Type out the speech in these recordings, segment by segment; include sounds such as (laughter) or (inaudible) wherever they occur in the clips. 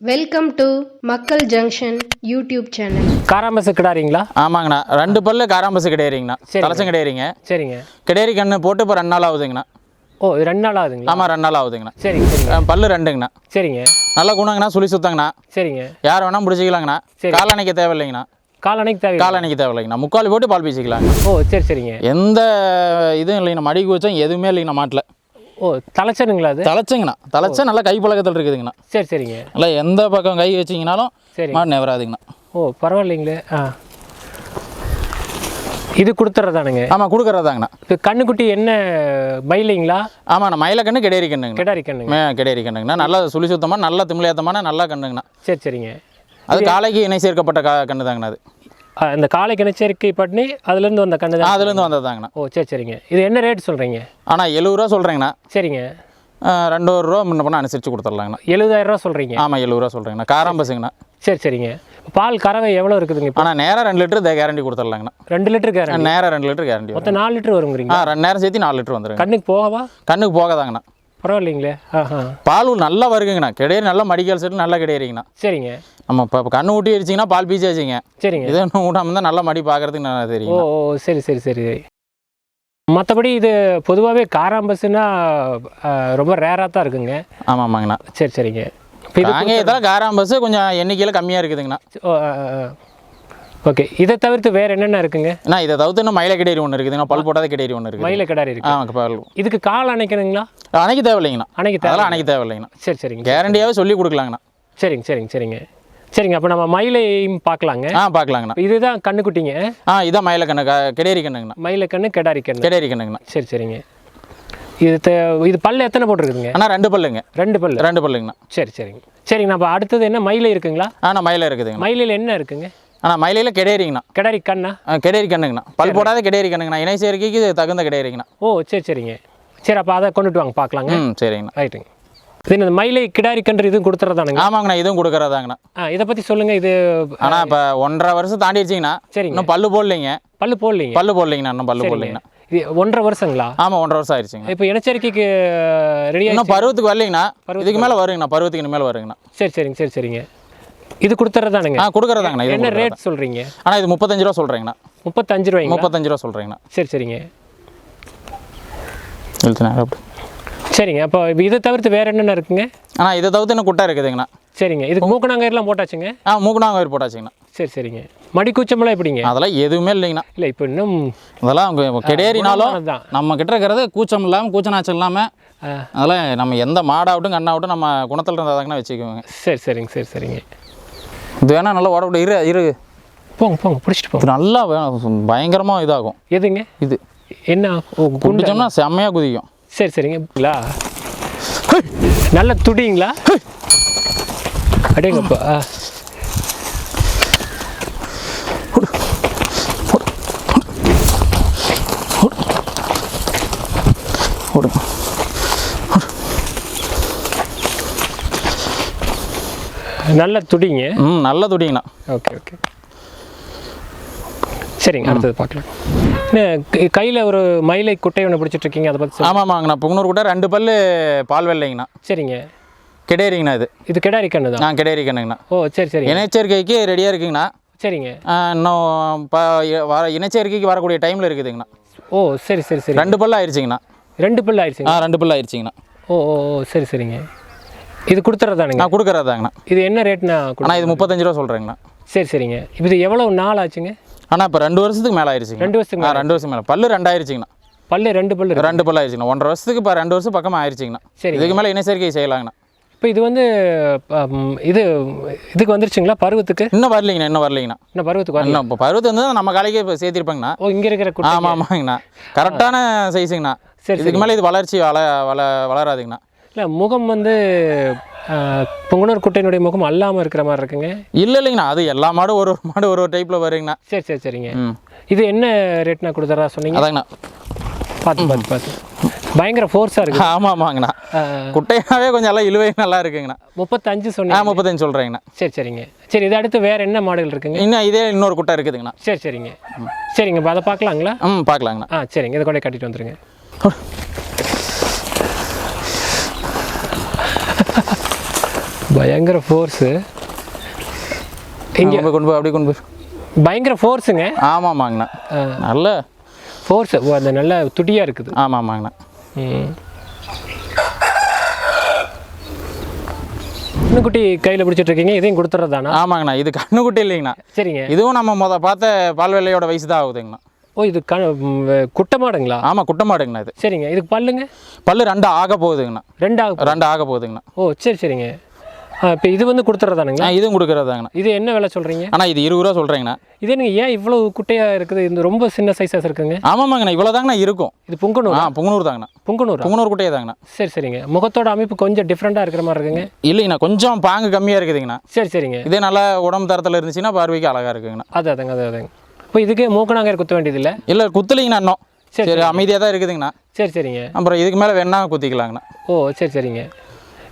Welcome to Makkal junction YouTube channel காராமசு கிடாரிங்களா ஆமாங்கண்ணா. ரெண்டு பல்லு காராம்பஸ் கிடையாதுங்கண்ணா. தலைச்சம் கிடையாதுங்க சரிங்க. கிடையாரி கண்ணு போட்டு இப்போ ரெண்டு நாள் ஆகுதுங்கண்ணா. ஓ இது ரெண்டு நாள் ஆகுதுங்களா? ஆமாம் ரெண்டு நாள் ஆகுதுங்கண்ணா. சரிங்க சரிங்க. பல்லு ரெண்டுங்கண்ணா. சரிங்க. நல்ல குணங்கண்ணா சுழி சுத்தங்கண்ணா. சரிங்க. யார் வேணால் முடிச்சிக்கலாங்கண்ணா. சரி. கால் அணைக்க தேவையில்லைங்கண்ணா. கால் அணைக்கு தேவை கால் அணைக்க தேவையில்லைங்கண்ணா. முக்கால் போட்டு பால் பீச்சிக்கலாங்க ஓ சரி சரிங்க. எந்த இதுவும் இல்லைங்கண்ணா. மடி கூச்சம் எதுவுமே இல்லைங்கண்ணா மாட்டில். ஓ தலைச்சனுங்களா அது? தலைச்சங்கண்ணா. தலைச்சா நல்லா கை பழக்கத்தில் இருக்குதுங்கண்ணா. சரி சரிங்க. நல்லா எந்த பக்கம் கை வச்சிங்கனாலும் சரி. மாடு நெவராதுங்கண்ணா. ஓ பரவாயில்லைங்களே. ஆ. இது கொடுத்துட்றதானுங்க ஆமாம் கொடுக்குறதாங்கண்ணா. இப்போ கண்ணுக்குட்டி என்ன மயிலைங்களா? ஆமாண்ணா மயில கண்ணு கிடையாரி கண்ணுங்கண்ணா. கிடாரி கண்ணுங்க. மே கிடையாரி கண்ணுங்கண்ணா. நல்லா சுழி சுத்தமாக நல்லா திமிழியாத்தமான நல்லா கண்ணுங்கண்ணா. சரி சரிங்க. அது காலைக்கு இணை சேர்க்கப்பட்ட கா கண்ணு தாங்கண்ணா அது. இந்த காலை கிணச்சேரிக்கை பண்ணி அதுலேருந்து வந்த கண்ணு தான்? அதுலேருந்து வந்ததாங்கண்ணா. ஓ சரி சரிங்க. இது என்ன ரேட் சொல்கிறீங்க ஆனால் எழுபது ரூபா சொல்கிறேங்கண்ணா சரிங்க. ரெண்டு ஒரு ரூபா முன்ன பண்ண அனுசரித்து கொடுத்துர்லாங்கண்ணா எழுபதாயிரம் ரூபா சொல்கிறீங்க ஆமாம் எழுபது ரூபா சொல்கிறேங்கண்ணா காராம்பஸுங்கண்ணா சரி சரிங்க. பால் கறவை எவ்வளோ இருக்குதுங்க ஆனால் நேராக ரெண்டு லிட்டர் கேரண்டி கொடுத்துர்லாங்கண்ணா ரெண்டு லிட்டர் கேரண்டி நேராக ரெண்டு லிட்டர் கேரண்டி மொத்தம் நாலு லிட்டர் வருங்கிறீங்க ஆ ரெண்டு நேரம் சேர்த்து நாலு லிட்டர் வந்துருங்க. கண்ணுக்கு போகவா? கண்ணுக்கு போகாதாங்கண்ணா. பரவாயில்லைங்களே. ஆஹா. பால் நல்லா வருகுங்கண்ணா கிடையாது நல்லா மடிக்கால் செட்டு நல்லா கிடையாதுங்கண்ணா சரிங்க. நம்ம இப்போ கண்ணு ஊட்டி அடிச்சிங்கன்னா பால் பீச்சு வச்சுங்க சரிங்க. இதே இன்னும் ஊட்டாமல் இருந்தால் நல்லா மடி பார்க்கறதுக்கு நல்லா தெரியும் ஓ சரி சரி சரி. மற்றபடி இது பொதுவாகவே காராம்பஸ்னா ரொம்ப ரேராக தான் இருக்குங்க. ஆமாம் ஆமாங்கண்ணா சரி சரிங்க. இப்போ இது காங்கேயத்தில் காராம்பஸ் கொஞ்சம் எண்ணிக்கையில் கம்மியாக இருக்குதுங்கண்ணா. ஓகே இதை தவிர்த்து வேறு என்னென்ன இருக்குங்க? அண்ணா இதை தவிர்த்து இன்னும் மயில கிடையாது ஒன்று இருக்குதுங்கண்ணா பல் போட்டாத கிடையாது ஒன்று இருக்குது. மயில கிடாரி இருக்கு. ஆமாம் பால் இதுக்கு கால் அணைக்கணுங்களா? அணைக்க தேவையில்லைங்கண்ணா. அணைக்க தேவை அணைக்க தேவையில்லைங்கண்ணா. சரி சரிங்க கேரண்டியாகவே சொல்லி கொடுக்கலாங்கண்ணா. சரிங்க சரிங்க சரிங்க. சரிங்க அப்போ நம்ம மயிலையும் பார்க்கலாங்க. ஆ பார்க்கலாங்கண்ணா. இதுதான் கண்ணுக்குட்டிங்க. ஆ இதான் மயில கண்ணு. க- கிடையரி கண்ணுங்கண்ணா. மயில கண்ணு கிடாரி கண்ணு. கிடையரி கண்ணுங்கண்ணா. சரி சரிங்க. இது இது பல்லு எத்தனை போட்டிருக்குதுங்க? அண்ணா ரெண்டு பல்லுங்க. ரெண்டு பல்லு. ரெண்டு பல்லுங்கண்ணா. சரி சரிங்க. சரிங்க நம்ம அடுத்தது என்ன? மயிலை இருக்குங்களா? ஆண்ணா மயில இருக்குதுங்கண்ணா. மயிலையில் என்ன இருக்குங்க? அண்ணா மயிலையில் கிடையரிங்கண்ணா கிடாரி கண்ணா? ஆ கிடையரி கண்ணுங்கண்ணா. பல் போடாத கிடையரி கண்ணுங்கண்ணா. இணை சேர்க்கைக்கு இது தகுந்த கிடையரிங்கண்ணா ஓ சரி சரிங்க. சரி அப்போ அதை கொண்டுட்டு வாங்க பார்க்கலாங்க. ம் சரிங்கண்ணா. ரைட்டுங்க இது இந்த மயிலை கிடாரி கன்று இதுவும் கொடுத்துறதானுங்க ஆமாங்கண்ணா இதுவும் கொடுக்குறதாங்கண்ணா. ஆ இதை பற்றி சொல்லுங்கள் இது ஆனால் இப்போ ஒன்றரை வருஷம் தாண்டிடுச்சிங்கண்ணா. சரிங்க. இன்னும் பல்லு போடலைங்க. பல்லு போடலீங்க? பல்லு போடலைங்கண்ணா இன்னும் பல்லு போடலைங்கண்ணா. இது ஒன்றரை வருஷங்களா? ஆமாம் ஒன்றரை வருஷம் ஆயிடுச்சுங்க. இப்போ இனச்சேர்க்கைக்கு ரெடி இன்னும் பருவத்துக்கு வரலைங்கண்ணா. இதுக்கு மேலே வருங்கண்ணா பருவத்துக்கு இனிமேல் வருங்கண்ணா. சரி சரிங்க சரி சரிங்க. இது கொடுத்துறதானுங்க. ஆ கொடுக்குறதாங்கண்ணா என்ன ரேட் சொல்கிறீங்க ஆனால் இது முப்பத்தஞ்சு ரூபா சொல்கிறேங்கண்ணா முப்பத்தஞ்சு ரூபாய்ங்க முப்பத்தஞ்சு ரூபா சொல்கிறேங்கண்ணா சரி சரிங்க. அப்படி சரிங்க அப்போ இதை தவிர்த்து வேறு என்னென்ன இருக்குங்க? அண்ணா இதை தவிர்த்து இன்னும் குட்டை இருக்குதுங்கண்ணா. சரிங்க இதுக்கு மூக்கணாங்கயர்லாம் போட்டாச்சுங்க? ஆ மூக்குனாங்க போட்டாச்சுங்கண்ணா. சரி சரிங்க. மடி கூச்சமெல்லாம் எப்படிங்க? அதெல்லாம் எதுவுமே இல்லைங்கண்ணா. இல்லை இப்போ இன்னும் அதெல்லாம் அவங்க கிடையறினாலும் குணமானதுதான். நம்ம கிட்ட இருக்கிறது கூச்சம் இல்லாமல் கூச்சநாச்சம் இல்லாமல் அதெல்லாம் நம்ம எந்த மாடாகட்டும் கண்ணாகட்டும் நம்ம குணத்தில் இருந்தாதாங்கண்ணா வச்சுக்குவோங்க. சரி சரிங்க சரி சரிங்க. இது வேணா நல்லா உடம்பு இரு இரு. போங்க போங்க பிடிச்சிட்டு போங்க. இது நல்லா வேணும் பயங்கரமாக இதாகும். எதுங்க? இது. என்ன? குண்டிச்சோம்னா செம்மையாக குதிக்கும். சரி சரிங்களா நல்ல துடிங்களா அடேங்கப்பா. ஆ. நல்ல துடிங்க. ம் நல்ல துடிங்கண்ணா. Okay okay. சரிங்க அடுத்தது பார்க்கலாம். கையில் ஒரு மயிலை குட்டை ஒன்று பிடிச்சிட்டு இருக்கீங்க அதை பற்றி ஆமாம் ஆமாங்கண்ணா. புங்கனூர் கூட ரெண்டு பல்லு பால் வெள்ளைங்கண்ணா. சரிங்க. கிடையறிங்கண்ணா இது. இது கிடாரி கண்ணு தான் நான் கண்ணுங்கண்ணா. ஓ சரி சரிங்க. இணைச்சேர்க்கைக்கு ரெடியாக இருக்குங்கண்ணா. சரிங்க. இன்னும் இப்போ வர இனச்சேர்க்கைக்கு வரக்கூடிய டைமில் இருக்குதுங்கண்ணா. ஓ சரி சரி சரி. ரெண்டு பல்லு ஆயிடுச்சிங்கண்ணா. ரெண்டு பல்லு ஆயிடுச்சுங்க. ஆ ரெண்டு பல்லு ஆயிடுச்சிங்கண்ணா. ஓ ஓ சரி சரிங்க. இது கொடுத்துறதானுங்க. நான் கொடுக்குறதாங்கண்ணா. இது என்ன ரேட்னா அண்ணா இது முப்பத்தஞ்சு ரூபா சொல்கிறேங்கண்ணா சரி சரிங்க. இப்போ இது எவ்வளோ நாள் ஆச்சுங்க? அண்ணா இப்போ ரெண்டு வருஷத்துக்கு மேலே ஆயிடுச்சிங்க ரெண்டு வருஷத்துக்கு ரெண்டு வருஷம் மேலே. பல்லு ரெண்டாயிருச்சிங்கண்ணா. பல்லு ரெண்டு பல்லு. ரெண்டு பல்லு ஆயிடுச்சிங்கண்ணா ஒன்றரை வருஷத்துக்கு இப்போ ரெண்டு வருஷம் பக்கமாக ஆயிடுச்சிங்கண்ணா சரிங்க. இதுக்கு மேலே இனச்சேர்க்கை செய்யலாங்கண்ணா. இப்போ இது வந்து இது இதுக்கு வந்துருச்சுங்களா பருவத்துக்கு? இன்னும் வரலைங்கண்ணா இன்னும் வரலைங்கண்ணா. இன்னும் பருவத்துக்கு வரல இன்னும் இப்போ பருவத்து வந்து நம்ம காலைக்கே இப்போ சேர்த்திருப்பாங்கண்ணா. ஓ இங்கே இருக்கிற ஆமாம் ஆமாங்கண்ணா. கரெக்டான சைஸுங்கண்ணா சரி, இதுக்கு மேலே இது வளர்ச்சி வள வள வளராதுங்கண்ணா. இல்லை முகம் வந்து பொங்கனூர் குட்டையினுடைய முகம் அல்லாமல் இருக்கிற மாதிரி இருக்குங்க. இல்லை இல்லைங்கண்ணா. அது எல்லா மாடும் ஒரு ஒரு மாடு ஒரு ஒரு டைப்பில் வருங்கண்ணா. சரி சரி சரிங்க. இது என்ன ரேட்னா கொடுத்துறா சொன்னீங்க? அதாங்கண்ணா. பார்த்து பார்த்து பார்த்து பயங்கர ஃபோர்ஸாக இருக்கு. (laughs) ஆமாம் ஆமாங்கண்ணா ஆ, குட்டையாவே கொஞ்சம் எல்லாம் இழுவை நல்லா இருக்குங்கண்ணா. முப்பத்தஞ்சு சொன்னீங்க. முப்பத்தஞ்சு சொல்கிறேங்கண்ணா சரி சரிங்க. சரி இது அடுத்து வேறு என்ன மாடல் இருக்குங்க? இன்னும் இதே இன்னொரு குட்டை இருக்குதுங்கண்ணா. சரி சரிங்க. சரிங்க அதை பார்க்கலாங்களா? ம் பார்க்கலாங்கண்ணா. ஆ சரிங்க. இதை கொண்டே கட்டிட்டு வந்துருங்க. (laughs) பயங்கர ஃபோர்ஸு இங்கே கொண்டு போய் அப்படியே கொண்டு போய் பயங்கர ஃபோர்ஸுங்க ஆமாம் ஆமாங்கண்ணா நல்ல ஃபோர்ஸ் ஓ அந்த நல்ல துடியாக இருக்குது. ஆமாம் ஆமாங்கண்ணா ம். குட்டி கையில் பிடிச்சிட்டு இருக்கீங்க இதையும் கொடுத்துட்றதானா? ஆமாங்கண்ணா இது கண்ணுக்குட்டி இல்லைங்கண்ணா. சரிங்க. இதுவும் நம்ம முத பார்த்த பால் வெள்ளையோட வயசு தான் ஆகுதுங்கண்ணா. ஓ இது க குட்டை மாடுங்களா ஆமாம் குட்டை மாடுங்கண்ணா இது. சரிங்க இதுக்கு பல்லுங்க? பல்லு ரெண்டு ஆக போகுதுங்கண்ணா. ரெண்டாவது ரெண்டு ஆக போகுதுங்கண்ணா. ஓ சரி சரிங்க. இப்போ இது வந்து கொடுத்துட்றதானுங்களா ஆ இதுவும் கொடுக்குறதாங்கண்ணா. இது என்ன விலை சொல்கிறீங்க ஆனால் இது இருபது ரூபா சொல்கிறேங்கண்ணா இது என்னங்க ஏன் இவ்வளோ குட்டையாக இருக்குது? இந்த ரொம்ப சின்ன சைஸாக இருக்குங்க. ஆமாம்மாங்கண்ணா இவ்வளோ தாங்கண்ணா இருக்கும். இது புங்கனூர்? ஆ புங்கனூர் தாங்கண்ணா புங்கனூரா? புங்கனூர் குட்டையே தாங்கண்ணா சரி சரிங்க. முகத்தோட அமைப்பு கொஞ்சம் டிஃப்ரெண்ட்டாக இருக்கிற மாதிரி இருக்குங்க. இல்லைங்கண்ணா கொஞ்சம் பாங்கு கம்மியாக இருக்குதுங்கண்ணா. சரி சரிங்க. இதே நல்லா உடம்பு தரத்தில் இருந்துச்சுன்னா பார்வைக்கு அழகாக இருக்குங்கண்ணா. அது அதுங்க அது அதுங்க. இப்போ இதுக்கு மூக்கணாங்கர் குத்த வேண்டியதில்லை? இல்லை குத்துலிங்கண்ணா இன்னும். சரி, சரி அமைதியாக தான் இருக்குதுங்கண்ணா. சரி சரிங்க. அப்புறம் இதுக்கு மேலே வேணா குத்திக்கலாங்கண்ணா. ஓ சரி சரிங்க.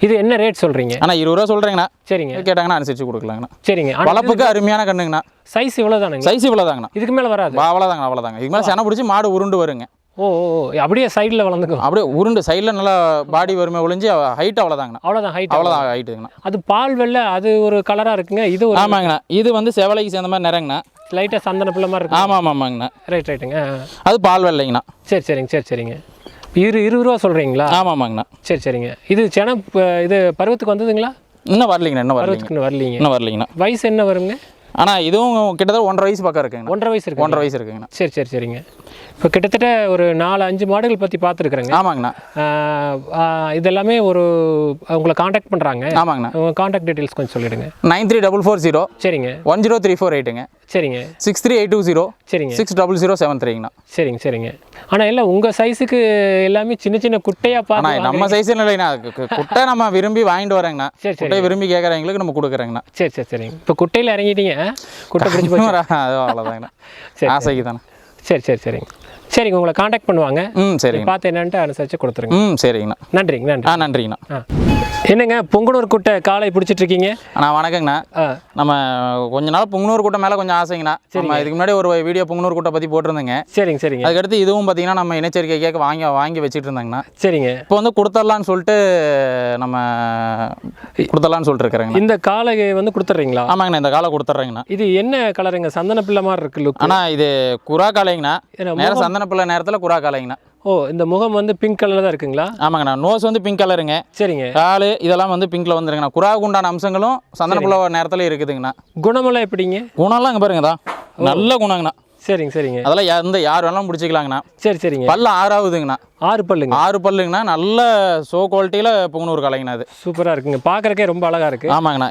இது என்ன ரேட் சொல்கிறீங்க ஆனால் இருபது ரூபா சொல்கிறேங்கண்ணா சரிங்க. கேட்டாங்கன்னா அனுசரிச்சு கொடுக்கலாங்கண்ணா. சரிங்க. வளர்ப்புக்கு அருமையான கண்ணுங்கண்ணா. சைஸ் இவ்வளோ தானுங்க சைஸ் இவ்வளோ தாங்கண்ணா இதுக்கு மேலே வராது? அவ்வளோதாங்க அவ்வளோதாங்க இதுக்கு மேலே செனை பிடிச்சி மாடு உருண்டு வருங்க. ஓ அப்படியே சைடில் வளர்ந்துக்கும். அப்படியே உருண்டு சைடில் நல்லா பாடி வறுமை ஒளிஞ்சு ஹைட் அவ்வளோதாங்கண்ணா அவ்வளோதான் ஹைட் அவ்வளோதான் ஹைட்டுங்கண்ணா அது பால் வெள்ளை அது ஒரு கலராக இருக்குங்க. இது ஒரு ஆமாங்கண்ணா. இது வந்து செவலைக்கு சேர்ந்த மாதிரி நிறங்கண்ணா. லைட்டாக சந்தன பிள்ளை மாதிரி இருக்கு ஆமாம் ஆமாங்கண்ணா. ரைட் ரைட்டுங்க. அது பால் வெள்ளைங்கண்ணா. சரி சரிங்க சரி சரிங்க. இரு இருபது ரூபா சொல்கிறீங்களா ஆமாம் ஆமாங்கண்ணா சரி சரிங்க. இது சென இது பருவத்துக்கு வந்ததுங்களா? இன்னும் வரலைங்கண்ணா இன்னும் வரலைங்க. பருவத்துக்கு இன்னும் வரலீங்க. இன்னும் வரலைங்கண்ணா. வயசு என்ன வருங்க? ஆனால் இதுவும் கிட்டத்தட்ட ஒன்றரை வயசு பக்கம் இருக்குங்கண்ணா. ஒன்றரை வயசு இருக்கு ஒன்றரை வயசு இருக்குங்கண்ணா. சரி சரி சரிங்க. இப்போ கிட்டத்தட்ட ஒரு நாலு அஞ்சு மாடுகள் பற்றி பார்த்துருக்குறேங்க ஆமாங்கண்ணா. இதெல்லாமே ஒரு உங்களை காண்டாக்ட் பண்ணுறாங்க ஆமாங்கண்ணா. உங்கள் காண்டாக்ட் டீட்டெயில்ஸ் கொஞ்சம் சொல்லிடுங்க. Nine three double four zero சரிங்க. ஒன் ஜீரோ த்ரீ ஃபோர் எயிட்டுங்க. சரிங்க. Six three eight two zero. சரிங்க. சிக்ஸ் டபுள் ஜீரோ செவன் த்ரீங்கண்ணா சரிங்க சரிங்க. ஆனால் எல்லாம் உங்கள் சைஸுக்கு எல்லாமே சின்ன சின்ன குட்டையாக பார்த்து நம்ம சைஸ் கு- குட்டை நம்ம விரும்பி வாங்கிட்டு வரேங்கண்ணா சரி. குட்டை விரும்பி கேட்குறவங்களுக்கு நம்ம கொடுக்குறேங்கண்ணா. சரி சரி சரிங்க. இப்போ குட்டையில் இறங்கிட்டீங்க? குட்டை பிடிச்சி (laughs) அவ்வளோதாங்கண்ணா சரி, ஆசைக்கு தானே சரி சரி சரிங்க. சரிங்க உங்களை காண்டாக்ட் பண்ணுவாங்க. ம் சரிங்கண்ணா. பார்த்து என்னன்ட்டு அனுசரித்து கொடுத்துருங்க. ம் சரிங்கண்ணா. நன்றிங்க நன்றி ஆ நன்றிங்கண்ணா. ஆ. என்னங்க பொங்கனூர் குட்டை காலை பிடிச்சிட்டு இருக்கீங்க அண்ணா வணக்கங்கண்ணா. நம்ம கொஞ்ச நாள் புங்கனூர் கூட்டம் மேலே கொஞ்சம் ஆசைங்கண்ணா. நம்ம இதுக்கு முன்னாடி ஒரு வீடியோ புங்கனூர் கூட்டம் பற்றி போட்டிருந்தேங்க. சரிங்க சரிங்க. அதுக்கடுத்து இதுவும் பார்த்தீங்கன்னா நம்ம இனச்சரிக்கை கேட்க வாங்கி வாங்கி வச்சுட்டு இருந்தாங்கண்ணா சரிங்க. இப்போ வந்து கொடுத்துடலான்னு சொல்லிட்டு நம்ம கொடுத்துடலான்னு சொல்லிட்டு இருக்கிறேங்கண்ணா இந்த காலை வந்து கொடுத்துட்றீங்களா? ஆமாங்கண்ணா இந்த காலை கொடுத்துட்றேங்கண்ணா. இது என்ன கலருங்க சந்தன பிள்ளை மாதிரி இருக்கு லுக் இது குரா காலைங்கண்ணா நேரம் சந்தன பிள்ளை நேரத்தில் குரா காலைங்கண்ணா. ஓ இந்த முகம் வந்து பிங்க் கலரில் தான் இருக்குங்களா? ஆமாங்கண்ணா நோஸ் வந்து பிங்க் கலருங்க சரிங்க. காலு இதெல்லாம் வந்து பிங்க்ல வந்துருங்கண்ணா. குறாவுக்கு உண்டான அம்சங்களும் சந்தன பிள்ளை நேரத்தில் இருக்குதுங்கண்ணா. குணமெல்லாம் எப்படிங்க? குணம்லாம் இங்கே பாருங்கதா நல்ல குணங்கண்ணா. சரிங்க சரிங்க. அதெல்லாம் இந்த யார் வேணாலும் பிடிச்சிக்கலாங்கண்ணா. சரி சரிங்க. பல்லு ஆறாவதுங்கண்ணா. ஆறு பல்லுங்க. ஆறு பல்லுங்கண்ணா. நல்ல சோ குவாலிட்டியில் புங்கனூர் காலைங்கண்ணா அது. சூப்பராக இருக்குங்க. பார்க்கறக்கே ரொம்ப அழகா இருக்கு. ஆமாங்கண்ணா.